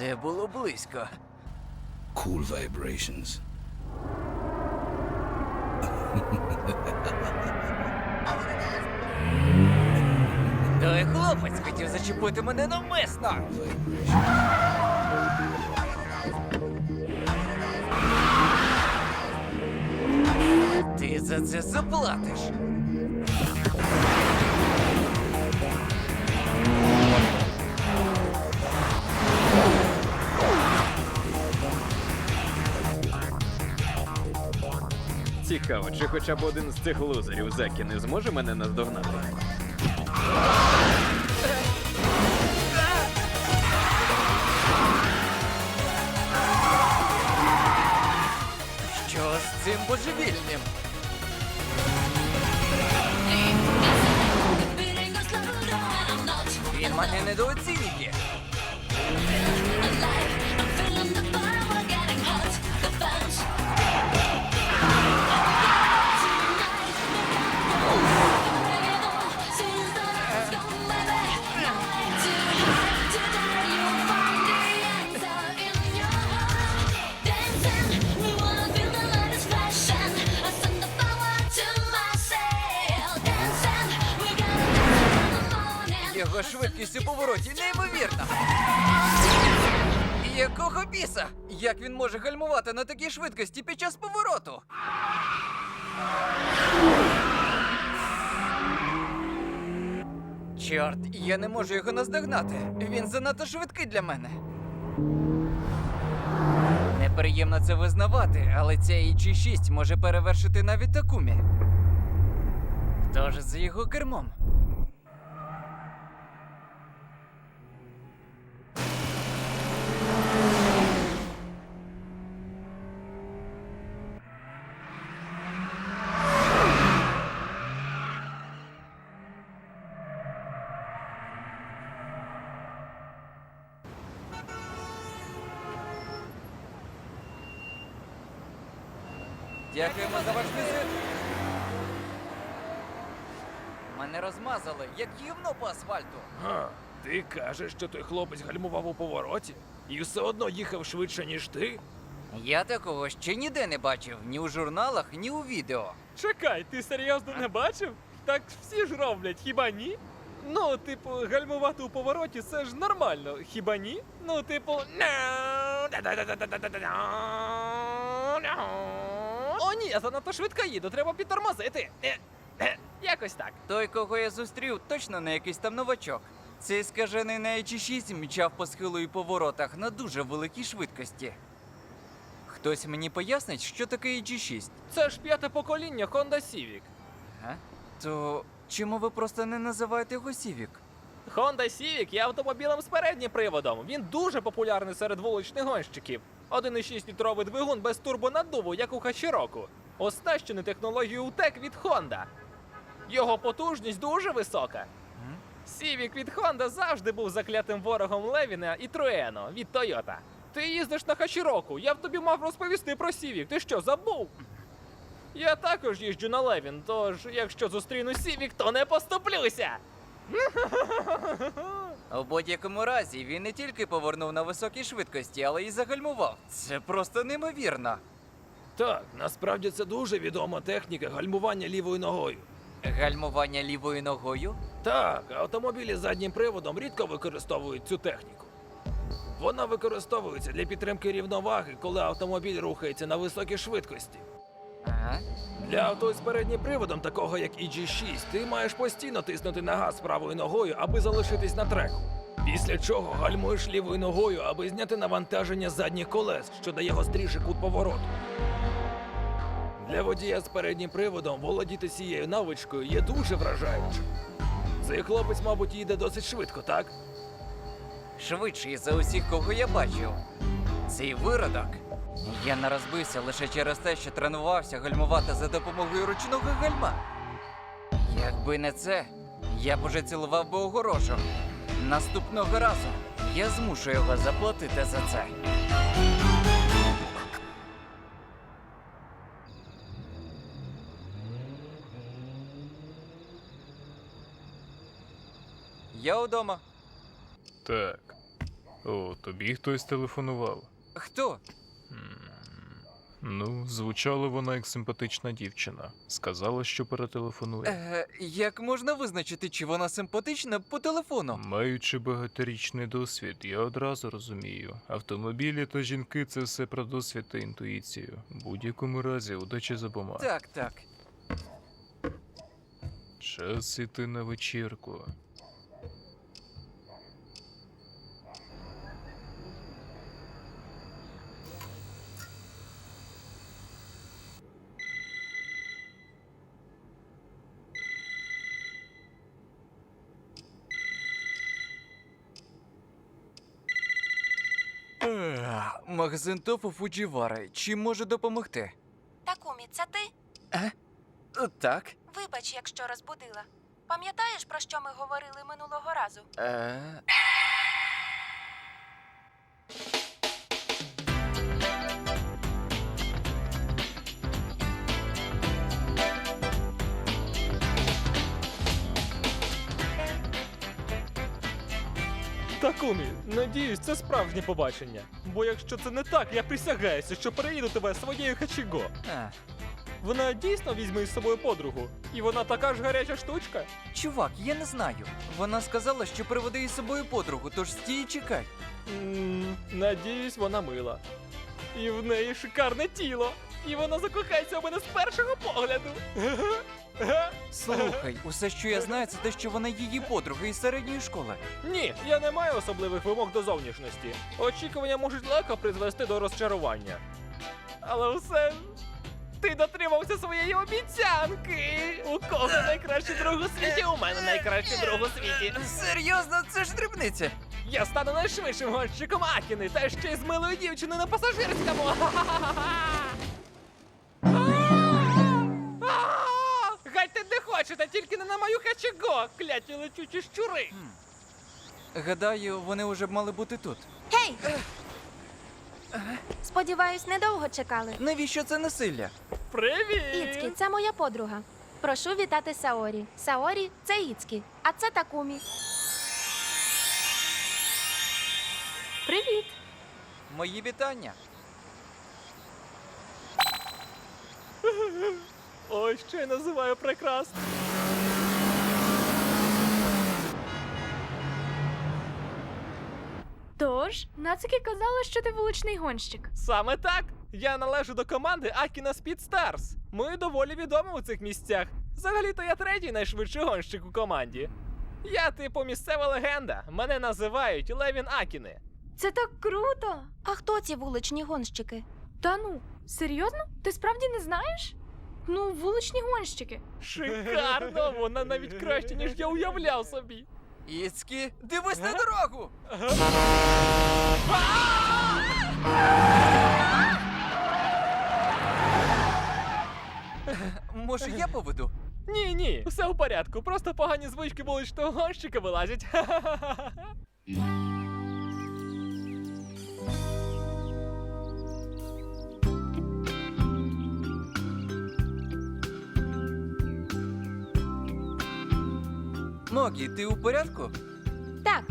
Це було близько. Cool vibrations. Той хлопець хотів зачепити мене навмисно. Ти за це заплатиш. Цікаво, чи хоча б один з цих лузерів Зекі не зможе мене наздогнати? Що з цим божевільним? Він мене недооцінює. Швидкість у повороті неймовірна. Якого біса? Як він може гальмувати на такій швидкості під час повороту? Чорт, я не можу його наздогнати. Він занадто швидкий для мене. Неприємно це визнавати, але ця IG6 може перевершити навіть Такумі. Хто ж за його кермом? Дякуємо за ваш візит. Мене розмазали, як гівно по асфальту. А, ти кажеш, що той хлопець гальмував у повороті і все одно їхав швидше, ніж ти? Я такого ще ніде не бачив, ні у журналах, ні у відео. Чекай, ти серйозно не бачив? Так всі ж роблять, хіба ні? Ну, типу, гальмувати у повороті це ж нормально, хіба ні? Ну, типу. О, ні, я занадто швидко їду, треба підтормозити. Е, е, Якось так. Той, кого я зустрів, точно не якийсь там новачок. Цей скажений на H6 мчав по схилу і поворотах на дуже великій швидкості. Хтось мені пояснить, що таке H6? Це ж п'яте покоління Honda Civic. А? То чому ви просто не називаєте його Civic? Honda Civic є автомобілем з переднім приводом. Він дуже популярний серед вуличних гонщиків. 1,6 літровий двигун без турбонаддуву, як у Хачіроку. Оснащений технологією УТЕК від Honda. Його потужність дуже висока. Civic від Honda завжди був заклятим ворогом Левіна і Труено від Toyota. Ти їздиш на Хачіроку, я б тобі мав розповісти про Civic. Ти що, забув? Я також їжджу на Левін, тож якщо зустріну Civic, то не поступлюся. У будь-якому разі він не тільки повернув на високій швидкості, але й загальмував. Це просто неймовірно. Так, насправді це дуже відома техніка гальмування лівою ногою. Гальмування лівою ногою? Так, автомобілі з заднім приводом рідко використовують цю техніку. Вона використовується для підтримки рівноваги, коли автомобіль рухається на високій швидкості. Ага. Для авто з переднім приводом, такого як EG6, ти маєш постійно тиснути на газ правою ногою, аби залишитись на треку. Після чого гальмуєш лівою ногою, аби зняти навантаження задніх колес, що дає гостріший кут повороту. Для водія з переднім приводом володіти цією навичкою є дуже вражаючим. Цей хлопець, мабуть, їде досить швидко, так? Швидший за усіх, кого я бачив. Цей виродок. Я не розбився лише через те, що тренувався гальмувати за допомогою ручного гальма. Якби не це, я б уже цілував би огорожу. Наступного разу я змушу його заплатити за це. Я удома. Так. О, тобі хтось телефонував. Хто? Ну, звучала вона як симпатична дівчина. Сказала, що перетелефонує. Е, як можна визначити, чи вона симпатична по телефону? Маючи багаторічний досвід, я одразу розумію. Автомобілі та жінки це все про досвід та інтуїцію. В будь-якому разі, удачі з обома. Так, так. Час іти на вечірку. Магазин Тофу Фуджівари. Чим може допомогти? Такумі, це ти? Е, Так. Вибач, якщо розбудила. Пам'ятаєш, про що ми говорили минулого разу? Е... Такумі, надіюсь, це справжнє побачення. Бо якщо це не так, я присягаюся, що переїду тебе своєю Хачіго. А. Вона дійсно візьме із собою подругу. І вона така ж гаряча штучка. Чувак, я не знаю. Вона сказала, що приведе із собою подругу, тож стій і чекай. м надіюсь, вона мила. І в неї шикарне тіло. І вона закохається у мене з першого погляду. Слухай, усе, що я знаю, це те, що вона її подруга із середньої школи. Ні, я не маю особливих вимог до зовнішності. Очікування можуть легко призвести до розчарування. Але все. Ти дотримався своєї обіцянки! У кого найкращий друг у світі? У мене найкращий друг у світі. Серйозно, це ж дрібниця. Я стану найшвидшим гонщиком Акіни, та ще й з милою дівчиною на пасажирському. Гайте де хочете, тільки не на мою хачаго, кляті летючі щури. Гадаю, вони вже б мали бути тут. Гей! Сподіваюсь, недовго чекали. Навіщо це насилля? Привіт! Іцкі, це моя подруга. Прошу вітати Саорі. Саорі це Іцкі, а це Такумі. Привіт! Мої вітання. Ой, що я називаю прекрасно. Тож, нацики казали, що ти вуличний гонщик. Саме так. Я належу до команди Акіна Speed Stars. Ми доволі відомі у цих місцях. Взагалі-то я третій найшвидший гонщик у команді. Я типу місцева легенда. Мене називають Левін Акіни. Це так круто! А хто ці вуличні гонщики? Та ну, серйозно? Ти справді не знаєш? Ну, вуличні гонщики. Шикарно! Вона навіть краще, ніж я уявляв собі. Іцкі, дивись на дорогу! Може, я поведу? Ні, ні, все в порядку. Просто погані звички вуличного гонщика вилазять. Могі, ти у порядку? Так,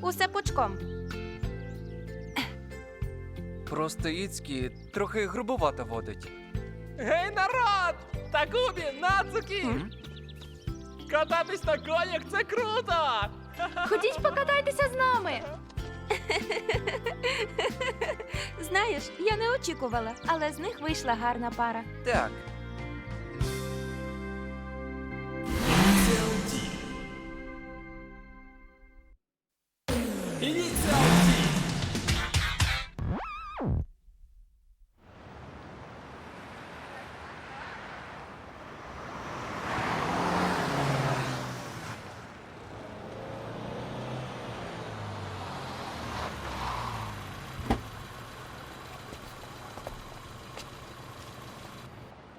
усе пучком. Просто Іцкі трохи грубовато водить. Гей, народ! Такумі, Нацукі! Кататись на конях це круто! Ходіть покатайтеся з нами. Знаєш, я не очікувала, але з них вийшла гарна пара. Так.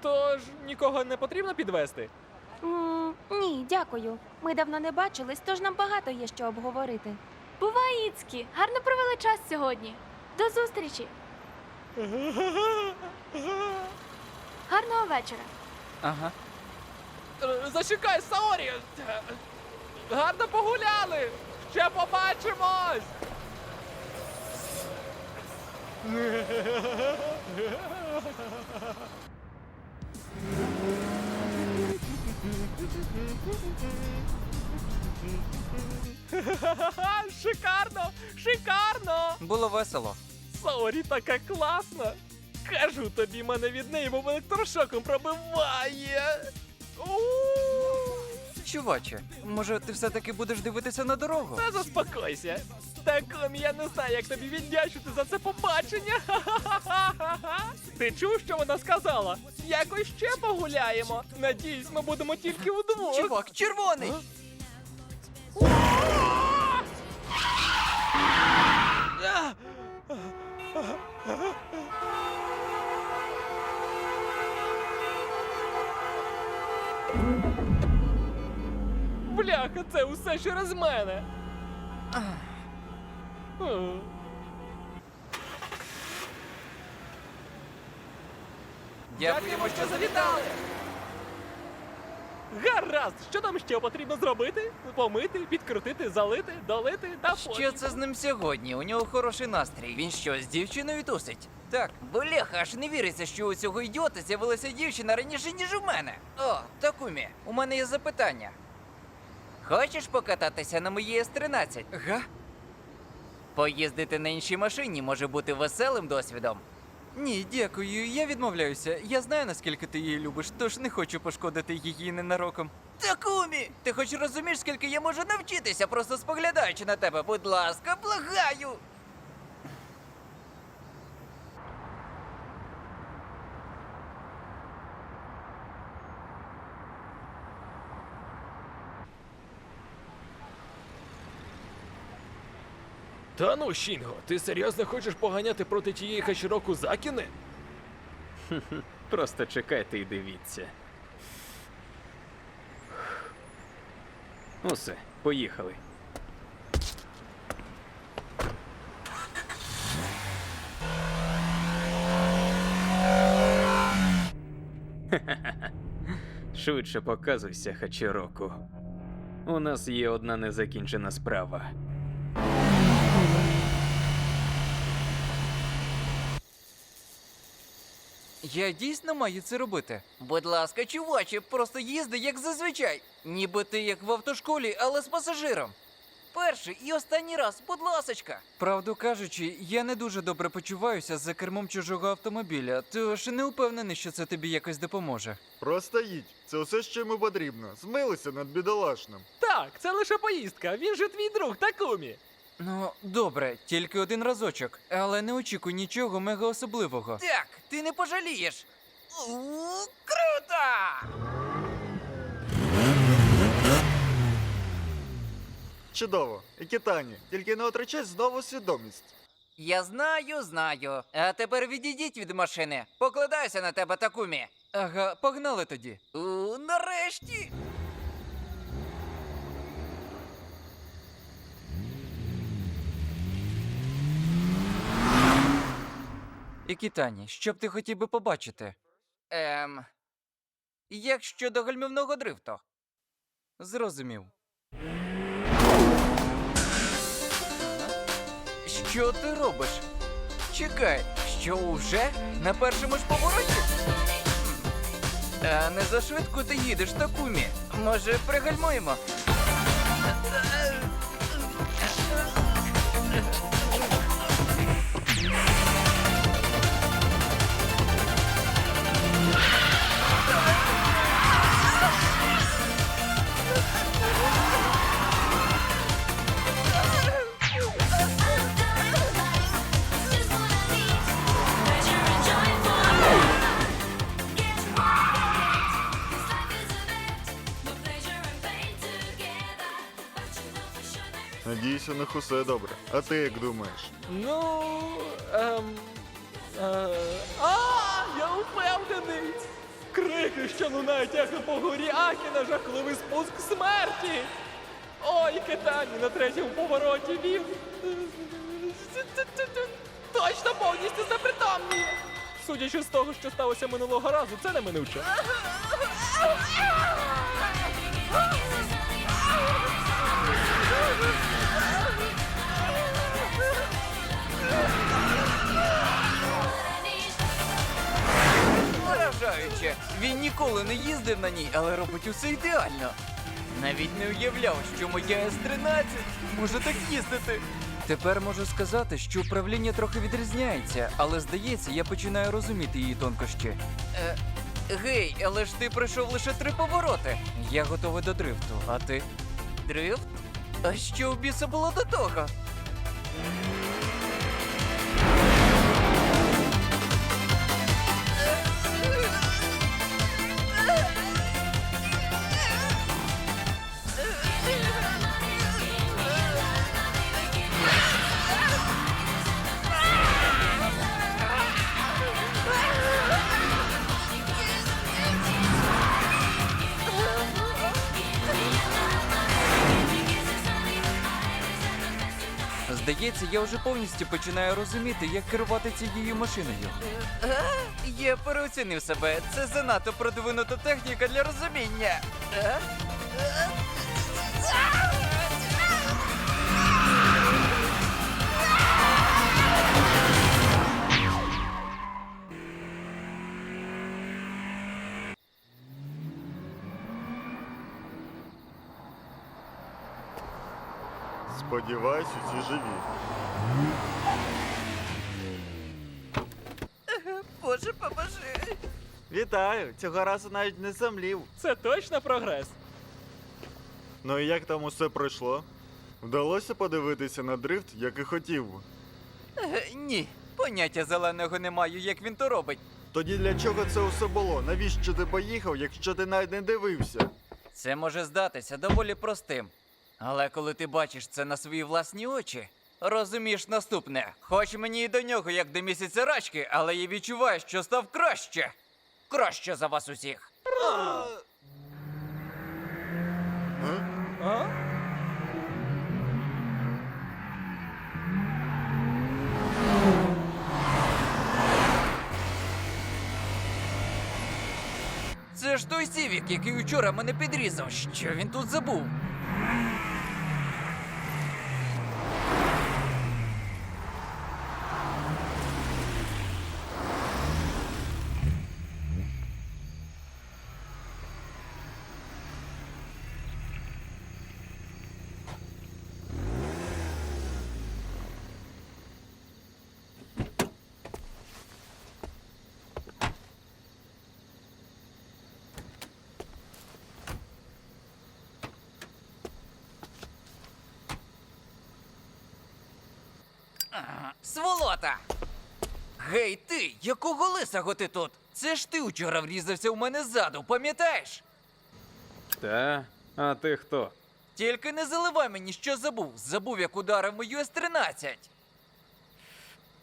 Тож нікого не потрібно підвести. М, ні, дякую. Ми давно не бачились, тож нам багато є що обговорити. Бувай, Іцкі. Гарно провели час сьогодні. До зустрічі. Гарного вечора. Ага. Е, Зачекай, Саорі! Е, Гарно погуляли! Ще побачимось! Шикарно! Шикарно! Було весело. Саорі така класна! Кажу тобі, мене від неї мов електрошоком пробиває! Чуваче, може ти все-таки будеш дивитися на дорогу? Та заспокойся. Таком я не знаю, як тобі віддячити за це побачення. Ти чув, що вона сказала? Якось ще погуляємо. Надіюсь, ми будемо тільки удвох. Чувак, червоний! Бляха, це усе через мене. Дякуємо, що завітали! Гаразд, що нам ще потрібно зробити? Помити, підкрутити, залити, долити та Що потім- це з ним сьогодні? У нього хороший настрій. Він що, з дівчиною тусить? Так, бляха, аж не віриться, що у цього ідіота з'явилася дівчина раніше, ніж у мене. О, Такумі, у мене є запитання. Хочеш покататися на моїй С-13? Га? Поїздити на іншій машині може бути веселим досвідом. Ні, дякую, я відмовляюся. Я знаю, наскільки ти її любиш, тож не хочу пошкодити її ненароком. Такумі! Ти хоч розумієш, скільки я можу навчитися, просто споглядаючи на тебе, будь ласка, благаю! Та ну, Шінго, ти серйозно хочеш поганяти проти тієї хачіроку Закіни? Просто чекайте і дивіться. Усе, поїхали. Швидше показуйся, Хачіроку. У нас є одна незакінчена справа. Я дійсно маю це робити. Будь ласка, чуваче, просто їзди як зазвичай. Ніби ти як в автошколі, але з пасажиром. Перший і останній раз, будь ласочка. Правду кажучи, я не дуже добре почуваюся за кермом чужого автомобіля, тож не впевнений, що це тобі якось допоможе. Просто їдь. Це все, що йому потрібно. Змилися над бідолашним. Так, це лише поїздка. Він же твій друг, Такумі. Ну, добре, тільки один разочок, але не очікуй нічого мега особливого. Так, ти не пожалієш. У, круто! Чудово. І Кітані, тільки не отричай знову свідомість. Я знаю, знаю. А тепер відійдіть від машини. Покладаюся на тебе, Такумі. Ага, погнали тоді. У, нарешті. Рікітані, що б ти хотів би побачити? Ем. Як щодо гальмівного дрифту? Зрозумів. Що ти робиш? Чекай, що уже на першому ж повороті? А не зашвидко ти їдеш, Такумі. Може, пригальмуємо? Надіюсь, у них усе добре. А ти як думаєш? Ну. Ем, е, а, я впевнений! Крики, що лунають як по горі Акіна, жахливий спуск смерті! Ой, Китані на третьому повороті він. Точно повністю запритомніє! Судячи з того, що сталося минулого разу, це неминуче. Вражаюче. Він ніколи не їздив на ній, але робить усе ідеально. Навіть не уявляв, що моя С-13 може так їздити. Тепер можу сказати, що управління трохи відрізняється, але здається, я починаю розуміти її тонкощі. Е, гей, але ж ти пройшов лише три повороти. Я готовий до дрифту, а ти? Дрифт? А що в біса було до того? Здається, я вже повністю починаю розуміти, як керувати цією машиною. Я переоцінив себе. Це занадто продвинута техніка для розуміння. Сподіваюсь, усі живі. Боже, поможи. Вітаю! Цього разу навіть не замлів. Це точно прогрес. Ну і як там усе пройшло? Вдалося подивитися на дрифт, як і хотів. Е, Ні, поняття зеленого не маю, як він то робить. Тоді для чого це усе було? Навіщо ти поїхав, якщо ти навіть не дивився? Це може здатися доволі простим. Але коли ти бачиш це на свої власні очі, розумієш наступне. Хоч мені і до нього як до місяця рачки, але я відчуваю, що став краще. Краще за вас усіх. Це ж той Сівік, який учора мене підрізав. Що він тут забув? Сволота! Гей ти, якого лисого ти тут? Це ж ти учора врізався у мене ззаду, пам'ятаєш? Та, а ти хто? Тільки не заливай мені, що забув. Забув, як ударив мою С-13.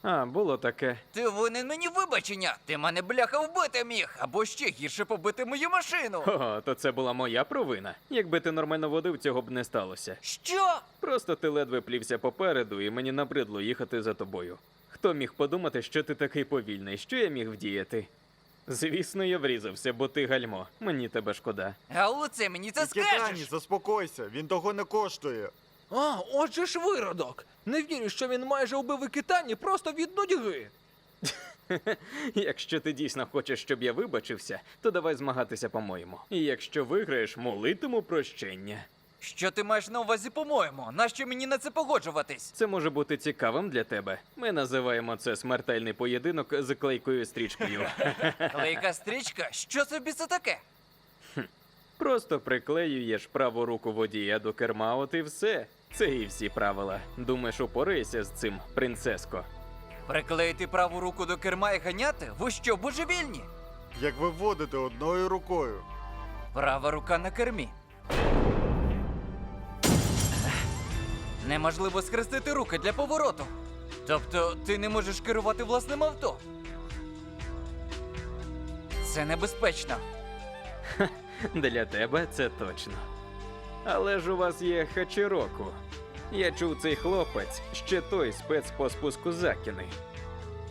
А, було таке. Ти винен мені вибачення. Ти мене бляха вбити міг, або ще гірше побити мою машину. О, то це була моя провина. Якби ти нормально водив, цього б не сталося. Що? Просто ти ледве плівся попереду, і мені набридло їхати за тобою. Хто міг подумати, що ти такий повільний? Що я міг вдіяти? Звісно, я врізався, бо ти гальмо. Мені тебе шкода. А у лице мені це Китані, скажеш? заспокойся, він того не коштує. А, отже ж виродок. Не вірю, що він майже убив і Китані просто від нудьги. Якщо ти дійсно хочеш, щоб я вибачився, то давай змагатися по-моєму. І якщо виграєш, молитиму прощення. Що ти маєш на увазі, по-моєму? Нащо мені на це погоджуватись? Це може бути цікавим для тебе. Ми називаємо це смертельний поєдинок з клейкою стрічкою. Клейка стрічка? Що це біса таке? Просто приклеюєш праву руку водія до керма, от і все. Це і всі правила. Думаєш, упораєшся з цим, принцеско? Приклеїти праву руку до керма і ганяти? Ви що, божевільні? Як ви водите одною рукою. Права рука на кермі. Неможливо схрестити руки для повороту. Тобто ти не можеш керувати власним авто. Це небезпечно. Для тебе це точно. Але ж у вас є Хачіроку. Я чув цей хлопець ще той спец по спуску Закіни.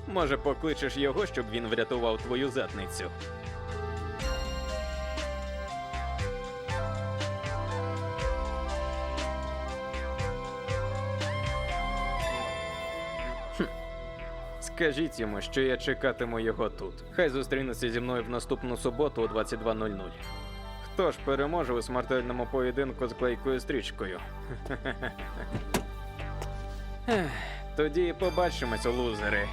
Може, покличеш його, щоб він врятував твою задницю. Скажіть йому, що я чекатиму його тут. Хай зустрінеться зі мною в наступну суботу о 22.00. Хто ж переможе у смертельному поєдинку з клейкою стрічкою? Тоді побачимось, лузери.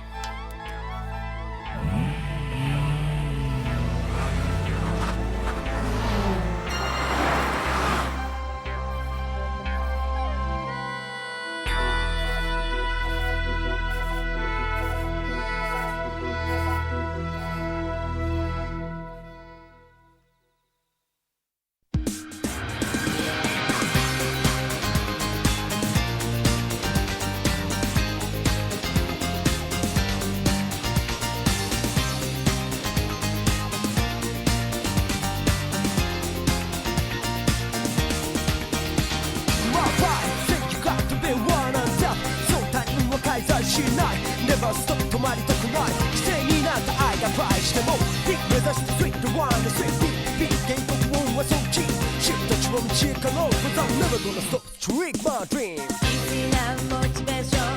止まりたくないになった愛が倍してもビッグ目指してスイートワンでスイートビッグ原告音はそっちシフトちは道可能 But I'm never gonna stop to reach my dream 一モチ。ベーション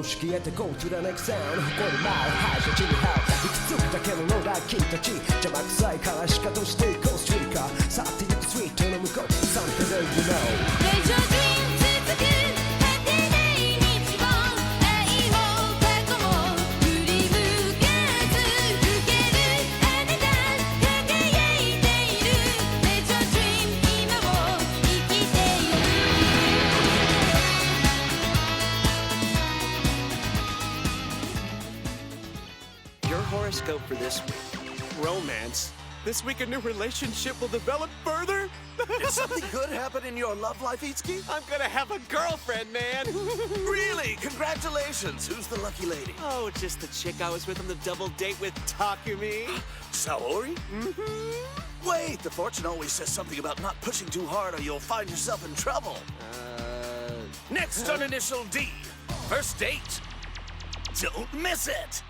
余韻の公式へて Go to the next sound 誇る舞う。敗者地に這ういくつくだけの野良君たち。邪魔くさいからしかとしていこう。ストリーカー。去ってゆくスイートの向こう。Something that you know This week a new relationship will develop further. Did something good happen in your love life, Itsuki? I'm gonna have a girlfriend, man. Really? Congratulations. Who's the lucky lady? oh, just the chick I was with on the double date with Takumi. Saori? Mm-hmm. Wait, the fortune always says something about not pushing too hard or you'll find yourself in trouble. Uh, Next on Initial D. First date. Don't miss it.